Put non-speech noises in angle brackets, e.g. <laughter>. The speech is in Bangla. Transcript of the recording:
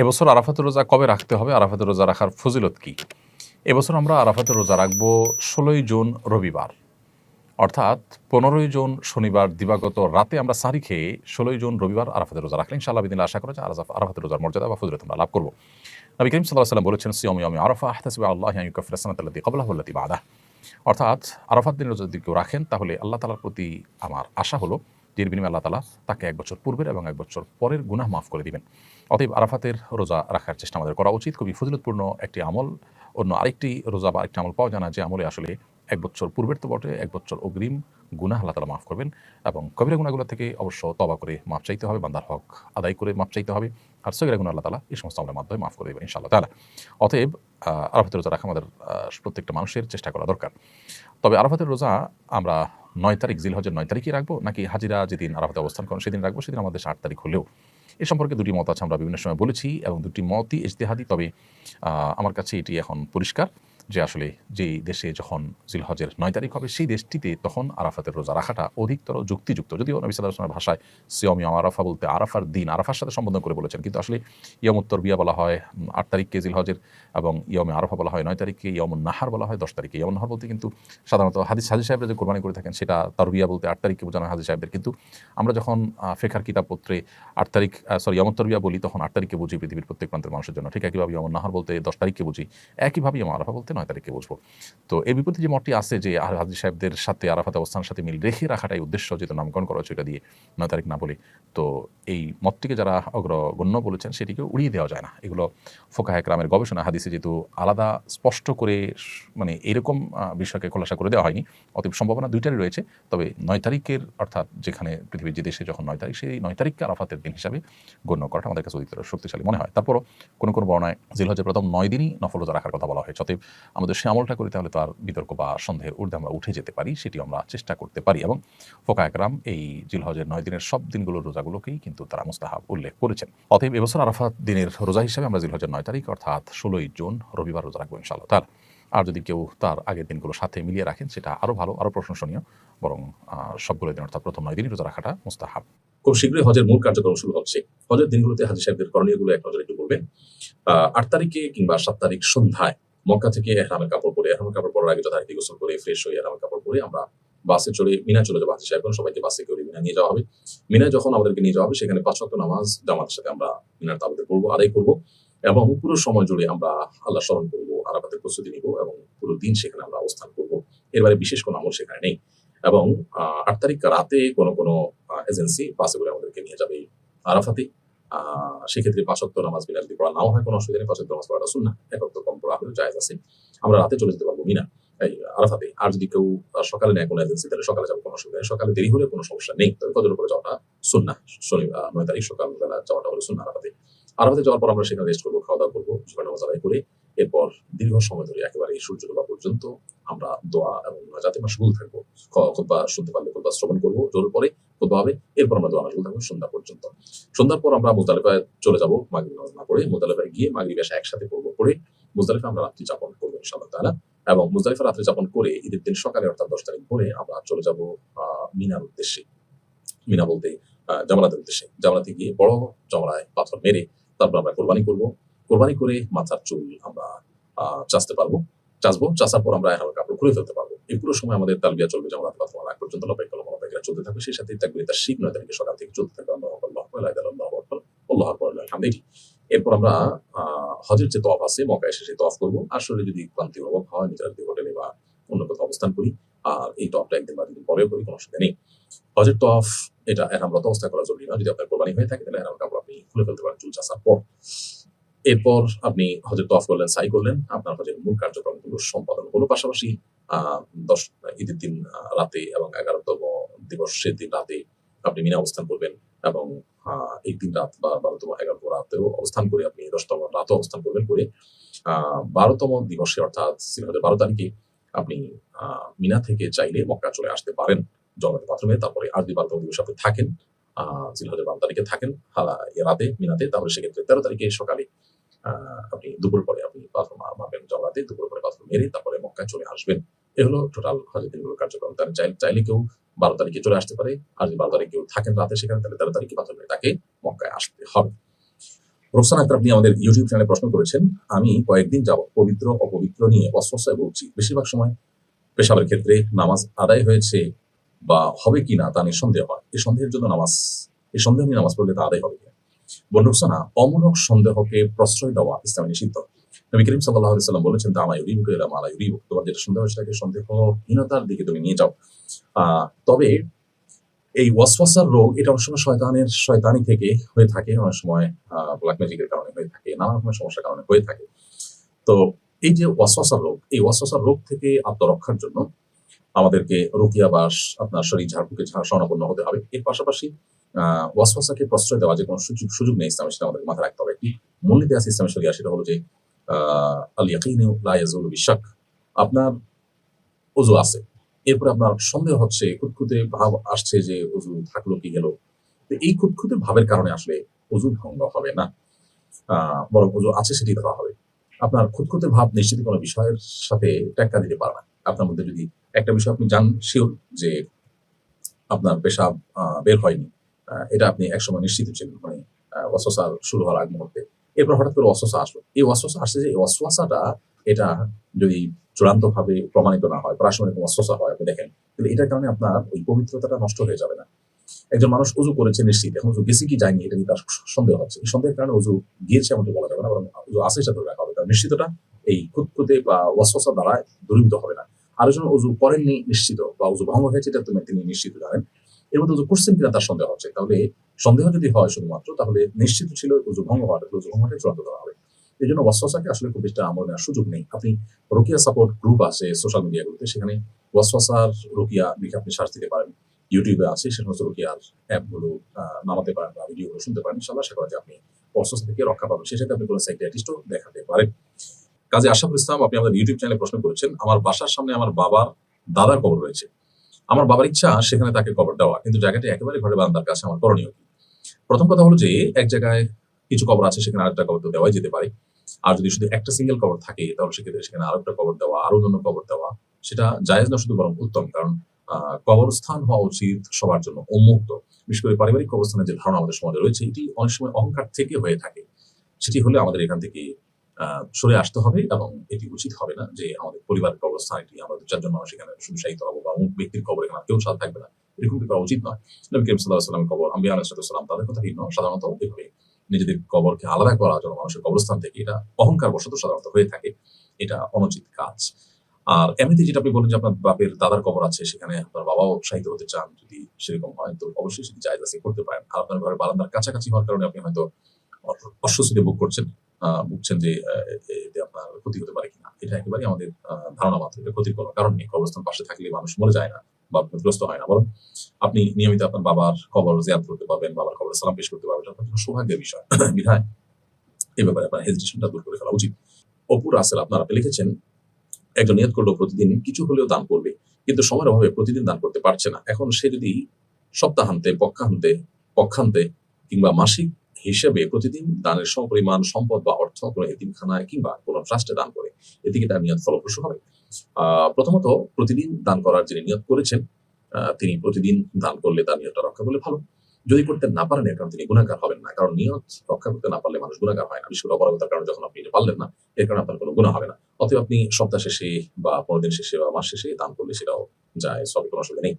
এবছর আরাফাতের রোজা কবে রাখতে হবে? আরাফাতের রোজা রাখার ফজিলত কি? এবছর আমরা আরাফাতের রোজা রাখব ষোলোই জুন রবিবার। অর্থাৎ পনেরোই জুন শনিবার দিবাগত রাতে আমরা সারি খেয়ে ষোলোই জুন রবিবার আরাফাতের রোজা রাখলেন ইনশাআল্লাহ বিদিন আশা করা যায় আরাফা- আরাফাতের রোজার মর্যাদা বা ফজিলত আমরা লাভ করব। নবী করিম সাল্লাহ সাল্লাম বলেছেন, সিয়মি আমি আরাফা আহতাসিবা আল্লাহ ইউকাফিরাসানাতি কবলাহুল্লাতি বাদা অর্থাৎ আরাফাত দিন রোজা যদি কেউ রাখেন, তাহলে আল্লাহ তালার প্রতি আমার আশা হলো যে বিনিময়ে আল্লাহ তালা তাকে এক বছর পূর্বের এবং এক বছর পরের গুনাহ মাফ করে দিবেন। অতএব আরাফাতের রোজা রাখার চেষ্টা আমাদের করা উচিত। খুবই ফজিলতপূর্ণ একটি আমল। অন্য আরেকটি রোজা বা আরেকটি আমল পাওয়া জানা যে আমলে আসলে এক বছর পূর্বের তো বটে, এক বছর অগ্রিম গুনাহ আল্লাহ তালা মাফ করবেন এবং কবিরা গুণাগুলো থেকে অবশ্য তবা করে মাপ চাইতে হবে, বান্দার হক আদায় করে মাপ চাইতে হবে আর সগিরা গুণ আল্লাহ তালা এই সমস্ত আমলের মাধ্যমে মাফ করে দেবেন ইনশাআল্লাহ তালা অতএব আরাফাতের রোজা রাখা আমাদের প্রত্যেকটা মানুষের চেষ্টা করা দরকার। তবে আরাফাতের রোজা আমরা নয় তারিখ, জিলহজের নয় তারিখই রাখব, নাকি হাজিরা যেদিন আরাফাতে অবস্থান করেন সেদিন রাখব, সেদিন আমাদের আট তারিখ হলেও। এ সম্পর্কে দুটি মত আছে, আমরা বিভিন্ন সময় বলেছি, এবং দুটি মতই ইজতেহাদি, তবে আমার কাছে এটি এখন পরিষ্কার। যে আসলে যেই দেশে যখন জিলহজের নয় তারিখ হবে, সেই দেশটিতে তখন আরাফাতের রোজা রাখাটা অধিকতর যুক্তিযুক্ত। যদিও নবী সাল্লাহ আসলামের ভাষায় সিয়মি আরাফা বলতে আরাফার দিন, আরাফার সাথে সম্বোধন করে বলেছেন। কিন্তু আসলে ইয়ম উত্তর বিয়া বলা হয় আট তারিখকে জিলহজের এবং ইয়মে আরাফা বলা হয় নয় তারিখকে ইয়ম নাহার বলা হয় দশ তারিখে ইয়ম নাহার বলতে কিন্তু সাধারণত হাদিস হাজি সাহেবরা যে কোরবানি করে থাকেন সেটা তারবিয়া বলতে আট তারিখকে বোঝানো হাজি সাহেবদের। কিন্তু আমরা যখন ফেখার কিতাবপত্রে আট তারিখ সরি ইয়ম তরবিয়া বলি, তখন আট তারিখে বুঝি পৃথিবীর প্রত্যেক প্রান্তের মানুষের জন্য। ঠিক একইভাবে ইয়ম নাহার বলতে দশ তারিখকে বুঝি, একইভাবে ইয়ম আরাফা বলতে নয় তারিখকে বুঝব। তো এর বিপরীতে যে মতটি আছে যে আর হাজি সাহেবদের সাথে, আরাফাতে অবস্থানের সাথে মিল রেখে রাখাটাই উদ্দেশ্য যেহেতু নামকরণ করা হচ্ছে এটা দিয়ে নয় তারিখ না বলে। তো এই মতটিকে যারা অগ্রগণ্য বলেছেন সেটিকে উড়িয়ে দেওয়া যায় না। এগুলো ফোকা একরামের গবেষণা হাদিসে যেহেতু আলাদা স্পষ্ট করে মানে এরকম বিষয়কে খোলাসা করে দেওয়া হয়নি। অতএব সম্ভাবনা দুইটারই রয়েছে। তবে নয় তারিখের, অর্থাৎ যেখানে পৃথিবীর যে দেশে যখন নয় তারিখ, সেই নয় তারিখকে আরাফাতের দিন হিসাবে গণ্য করাটা আমাদের কাছে অধিকতর শক্তিশালী মনে হয়। তারপরও কোনো কোনো বর্ণায় জিলহজের প্রথম নয় দিনই নফল রোজা রাখার কথা বলা হয়েছে। অতএব আমাদের সে আমলটা করি, তাহলে তার বিতর্ক বা সন্দেহের ঊর্ধ্বে আমরা উঠে যেতে পারি সেটি আমরা চেষ্টা করতে পারি। এবং ফোকা একরাম এই জিলহজের নয় দিনের সব দিনগুলোর রোজাগুলোকেই কিন্তু তারা মুস্তাহাব উল্লেখ করেছেন। অতএব এবছর আরাফাত দিনের রোজা হিসাবে আমরা জিলহজের নয় তারিখ, অর্থাৎ ষোলোই জুন, রবিবার রোজা রাখব ইনশাআল্লাহ তার। আর যদি কেউ তার আগের দিনগুলো সাথে মিলিয়ে রাখেন, সেটা আরও ভালো, আরও প্রশংসনীয়, বরং সবগুলো দিন, অর্থাৎ প্রথম নয় দিনই রোজা রাখাটা মুস্তাহাব। খুব শীঘ্রই হজের মূল কার্যক্রম শুরু হচ্ছে। হজের দিনগুলোতে হাজি সাহেবদের করণীয়গুলো এক নজরে একটু বলবেন। আট তারিখে কিংবা সাত তারিখ সন্ধ্যায় মক্কা থেকে এহরামের কাপড় পরে এহরামের কাপড় পরার আগে যথারীতি গোসল করে ফ্রেশ হয়ে এহরামের কাপড় পরে আমরা বাসে চড়ে মিনা চলে যাব হাজি সবাইকে বাসে করে মিনা নিয়ে যাওয়া হবে। মিনায় যখন আমাদেরকে নিয়ে যাওয়া হবে, সেখানে পাঁচ ওয়াক্ত নামাজ জামাতের সাথে আমরা মিনার তাবুতে পড়ব, আদায় করব এবং পুরো সময় জুড়ে আমরা আল্লাহ স্মরণ করব, আরাফাতের প্রস্তুতি নিব এবং পুরো দিন সেখানে আমরা অবস্থান করব। এরবারে বিশেষ কোনো আমল সেখানে নেই এবং আট তারিখ রাতে কোনো কোনো এজেন্সি বাসে করে আমাদেরকে নিয়ে যাবে আরাফাতে। সেক্ষেত্রে পাঁচত্ব নামাজ মিনা যদি পড়া নাও হয়, কোনো অসুবিধা নেই পাঁচত্ব নামাজ পড়াটা শুন না একত্র কম পড়া হলেও জায়জ আছে। আমরা রাতে চলে যেতে পারব মিনা, এই আরাফাতে। আর যদি কেউ সকালে নেয় কোনো এজেন্সি তাহলে সকালে যাব, কোনো অসুবিধা নেই। সকালে দেরি হলে কোনো সমস্যা নেই। তবে কজনের উপরে যাওয়াটা শুন না শনি নয় তারিখ সকালবেলা যাওয়াটা হলে শুন না আরাফাতে। আরাফাতে যাওয়ার পর আমরা সেখানে রেস্ট করব, খাওয়া দাওয়া করব, জুমার নামাজ আদায় করে এরপর দীর্ঘ সময় ধরে একেবারে সূর্য ডোবা পর্যন্ত আমরা দোয়া এবং যাতে মাসগুল থাকব। খোদবা শুনতে পারলে খোদবা শ্রবণ করব। জোর পরে খোদবা হবে। এরপর আমরা দোয়া মাসগুল থাকব সন্ধ্যা পর্যন্ত। সন্ধ্যার পর আমরা মুজদালিফায় চলে যাব মাগরিব নামাজ না পড়ে। মুজদালিফায় গিয়ে মাগরিব এসে একসাথে পড়ব পড়ে। মুজদালিফা আমরা রাত্রি যাপন করব ইনশাআল্লাহ তাআলা। এবং মুজদালিফা রাত্রি যাপন করে ঈদের দিন সকালে অর্থাৎ দশ তারিখ ভোরে আমরা চলে যাব মিনার উদ্দেশ্যে। মিনা বলতে জামালাতের উদ্দেশ্যে। জামালাতে গিয়ে বড় জমরায় পাথর মেরে তারপর আমরা কোরবানি করব। কোরবানি করে মাথার চুল আমরা চাচতে পারব। চাচবো চাচার পর আমরা এখন কাপড় খুলে ফেলতে পারব। এই পুরো সময় আমাদের তালবিয়া চলবে জামালাত আগ পর্যন্ত লবাই লবাইকরা চলতে থাকবে সেই সাথে তাকবির তার শিখ নয় তারিখে সকাল থেকে চলতে থাকবে। আল্লাহ আল্লাহ আল্লাহ আল্লাহ আল্লাহ আকবার আলহামদুলিল্লাহ এরপর আমরা হজের যে তফ আছে মক্কা এসে সেই তফ করব। আসলে যদি ক্লান্তি অনুভব হয় নিজের হোটেলে বা অন্য কোথাও অবস্থান করি আর এই টপটা একদিন বা দুদিন পরেও করি কোনো অসুবিধা নেই। হজের তফ এটা এরামরত অবস্থা করা জরুরি না। যদি আপনার কোরবানি হয়ে থাকে তাহলে এরাম কাপড় আপনি খুলে ফেলতে পারেন চুল চাষার পর। এরপর আপনি হজের তফ করলেন সাই করলেন আপনার হজের মূল কার্যক্রমগুলো সম্পাদন হলো পাশাপাশি আহ, দশ ঈদের দিন রাতে এবং এগারোতম দিবসের দিন রাতে আপনি মিনা অবস্থান করবেন এবং এই দিন রাত বা বারোতম এগারোতম রাতেও অবস্থান করে আপনি দশতম রাতেও অবস্থান করবেন করে বারোতম দিবসে অর্থাৎ সিলহদের বারো তারিখে আপনি মিনা থেকে চাইলে মক্কা চলে আসতে পারেন। জগতে পাথরমে তারপরে আর যদি বারোতম দিবস আপনি থাকেন আহ, জিলহজের বারো তারিখে থাকেন রাতে মিনাতে তাহলে সেক্ষেত্রে তেরো তারিখে সকালে আপনি দুপুর পরে আপনি পাথর মা- মারবেন জগরাতে দুপুর পরে পাথর মেরে তারপরে মক্কায় চলে আসবেন। এ হলো টোটাল হজের দিনগুলো কার্যক্রম। তার চাইলে চাইলে কেউ বারো তারিখে চলে আসতে পারে। আর যদি বারো তারিখে কেউ থাকেন রাতে সেখানে, তাহলে তেরো তারিখে পাথর তাকে মক্কায় আসতে হবে। রোকসানা আক্তার, আপনি আমাদের ইউটিউব চ্যানেলে প্রশ্ন করেছেন, আমি কয়েকদিন যাব পবিত্র, অপবিত্র নিয়ে অস্বস্থায় বলছি। বেশিরভাগ সময় পেশাবের ক্ষেত্রে নামাজ আদায় হয়েছে বা হবে কিনা তা নিঃসন্দেহ হয়। এই সন্দেহের জন্য নামাজ এই সন্দেহ নিয়ে নামাজ পড়লে তা আদায় হবে কিনা? বোন রোকসানা, অমূলক সন্দেহকে প্রশ্রয় দেওয়া ইসলামে নিষিদ্ধ। নবী করিম সাল্লাহ সাল্লাম বলেছেন তা আমার ইউরিবুক এলাম আলা ইউরিবুক। তোমার যেটা সন্দেহ সেটাকে সন্দেহহীনতার দিকে তুমি নিয়ে যাও। তবে এই ওয়াসওয়াসার রোগ এটা অনেক সময় শয়তানের শয়তানি থেকে হয়ে থাকে অনেক সময় ব্ল্যাক ম্যাজিকের কারণে হয়ে থাকে নানা রকমের সমস্যার কারণে হয়ে থাকে। তো এই যে ওয়াসওয়াসার রোগ এই ওয়াসওয়াসার রোগ থেকে আত্মরক্ষার জন্য আমাদেরকে রুকিয়া বাস আপনার শরীর ঝাড়ফুঁকে ঝাড় স্বর্ণাপন্ন হতে হবে। এর পাশাপাশি আহ, ওয়াসওয়াসাকে প্রশ্রয় দেওয়া যে কোনো সুযোগ সুযোগ নেই ইসলামে সেটা আমাদের মাথায় রাখতে হবে। একটি মূলনীতি আছে ইসলামের শরিয়া সেটা হলো যে আল ইয়াকিনু লা ইয়াজুলু বিশাক আপনার ওযু আছে। এরপরে আপনার সন্দেহ হচ্ছে, খুঁতখুঁতে ভাব আসছে যে ওযু থাকল কি গেল। এই খুঁতখুঁতে ভাবের কারণে আসলে ওযু ভঙ্গ হবে না। বরং ওযু আছে সেটি ধরা হবে। আপনার খুঁতখুঁতে ভাব নিশ্চিত কোনো বিষয়ের সাথে টেক্কা দিতে পারে না। আপনার মধ্যে যদি একটা বিষয় আপনি জান শিওর যে আপনার পেশাব বের হয়নি এটা আপনি একসময় নিশ্চিত ছিলেন। মানে অস্বসা শুরু হওয়ার আগ মুহূর্তে। এরপর হঠাৎ করে অস্বসা আসলো। এই অস্বসা আসছে যে এই অস্বসাটা এটা যদি চূড়ান্ত ভাবে প্রমাণিত না হয়, প্রাসঙ্গিক অস্বসা হয়, আপনি দেখেন, তাহলে এটার কারণে আপনার ওই পবিত্রতাটা নষ্ট হয়ে যাবে না। একজন মানুষ উজু করেছে নিশ্চিত, এখন উজু গেছে কি যায়নি এটা নিয়ে তার সন্দেহ হচ্ছে। এই সন্দেহের কারণে উজু গিয়েছে এমনটি বলা যাবে না, বরং উজু আসে ধরে রাখা হবে। কারণ নিশ্চিতটা এই খুঁতখুঁতে বা ওয়াসওয়াসা দ্বারা দূরীভূত হবে না। আরেকজন উজু করেননি নিশ্চিত বা উজু ভঙ্গ হয়েছে, এটা তুমি, তিনি নিশ্চিত জানেন। এর মধ্যে উজু করছেন কিনা তার সন্দেহ হচ্ছে তাহলে সন্দেহ যদি হয় শুধুমাত্র, তাহলে নিশ্চিত ছিল উজু ভঙ্গ হওয়াটা উজু ভঙ্গটা চূড়ান্ত করা হবে। এই জন্য ওয়াসওয়াসাকে আসলে খুব বেশি আমল নেওয়ার সুযোগ নেই। আপনি রোকিয়া সাপোর্ট গ্রুপ আছে সোশ্যাল মিডিয়াগুলোতে সেখানে ওয়াসওয়াসার রোকিয়া লিখে আপনি সার্চ দিতে পারেন। ইউটিউবে আছে সে সমস্ত রোকিয়ার অ্যাপগুলো নামাতে পারেন বা ভিডিওগুলো শুনতে পারেন। ইনশাল্লাহ করা যায় আপনি ওয়াসওয়াসা থেকে রক্ষা পাবেন। সেই সাথে আপনি কোনো সাইকিয়াট্রিস্টও দেখাতে পারেন। কাজে আশাফুল ইসলাম, আপনি আমাদের ইউটিউব চ্যানেলে প্রশ্ন করেছেন, আমার বাসার সামনে আমার বাবার দাদার কবর রয়েছে। আমার বাবার ইচ্ছা, সেখানে তাকে কবর দেওয়া। কিন্তু জায়গাটি একেবারে ঘরে বান্দার কাছে আমার করণীয় কি? প্রথম কথা হলো যে, এক জায়গায় কিছু কবর আছে, সেখানে আরেকটা কবর তো দেওয়াই যেতে পারে। আর যদি শুধু একটা সিঙ্গেল কবর থাকে, তাহলে সেক্ষেত্রে সেখানে আরেকটা কবর দেওয়া আরও অন্য কবর দেওয়া, সেটা জায়েজ না, শুধু বরং উত্তম। কারণ কবরস্থান হওয়া উচিত সবার জন্য উন্মুক্ত। বিশেষ করে পারিবারিক কবরস্থানের যে ধারণা আমাদের সমাজে রয়েছে, এটি অনেক সময় অহংকার থেকে হয়ে থাকে। সেটি হলে আমাদের এখান থেকে সরে আসতে হবে এবং এটি উচিত হবে না যে আমাদের পরিবারের কবরস্থান এটি আমাদের চারজন মানুষ এখানে সুবিচারিত হব বা অমুক ব্যক্তির কবর এখানে কেউ সাথে থাকবে না। এরকম করা উচিত নয়। নবী করিম সাল্লাহ সাল্লাম কবর, আম্বিয়া আলাইসালাম তাদের কথা ভিন্ন। সাধারণত এভাবে নিজেদের কবরকে আলাদা করা জন্য মানুষের কবরস্থান থেকে এটা অহংকার বশত সাধারণত হয়ে থাকে, এটা অনুচিত কাজ। আর এমনিতে যেটা আপনি বলেন যে আপনার বাপের দাদার কবর আছে, সেখানে আপনার বাবাও উৎসাহিত হতে চান, যদি সেরকম হয় তো অবশ্যই সেটি জায়গা করতে পারেন। আর আপনার ঘরের বারান্দার কাছাকাছি হওয়ার কারণে আপনি হয়তো অস্বস্তিতে বুক করছেন। ভুগছেন যে এতে আপনার ক্ষতি হতে পারে কিনা? এটা একেবারেই আমাদের ধারণা মাত্র। এটা ক্ষতির কোনো কারণ নেই। কবরস্থান পাশে থাকলে মানুষ মরে যায় না বা গ্রস্ত হয় না। বরং আপনি নিয়মিত আপনার বাবার কবর জিয়াদ করতে পারবেন, বাবার কবর সালাম পেশ করতে পারবেন। আপনার সৌভাগ্যের বিষয়, <clears throat> বিধায়। এই ব্যাপারে আপনার হেজিটেশনটা দূর করে ফেলা উচিত। অপুর আসেল আপনার আপনি লিখেছেন, একজন নিয়ত করল প্রতিদিন কিছু হলেও দান করবে, কিন্তু সময়ের অভাবে প্রতিদিন দান করতে পারছে না। এখন সে যদি সপ্তাহান্তে, পক্ষান্তে পক্ষান্তে কিংবা মাসিক হিসেবে প্রতিদিন দানের সমপরিমাণ সম্পদ বা অর্থ কোনো এতিমখানায় কিংবা কোনো ট্রাস্টে দান করে। এদিকে তার নিয়ত ফলপ্রসূ হবে। প্রথমত প্রতিদিন দান করার যিনি নিয়ত করেছেন তিনি প্রতিদিন দান করলে তার নিয়তটা রক্ষা করলে ভালো। যদি করতে না পারেন কারণে তিনি গুণাকার হবেন না। কারণ নিয়ত রক্ষা করতে না পারলে মানুষ গুণাকার হয় না। বিশেষ করে অপরাগতার কারণে যখন আপনি এটা পারলেন না, এর কারণে আপনার কোনো গুণা হবে না। অতএব আপনি সপ্তাহ শেষে বা পনেরো দিন শেষে বা মাস শেষে দান করলে সেটাও যায় সবে কোনো অসুবিধা নেই।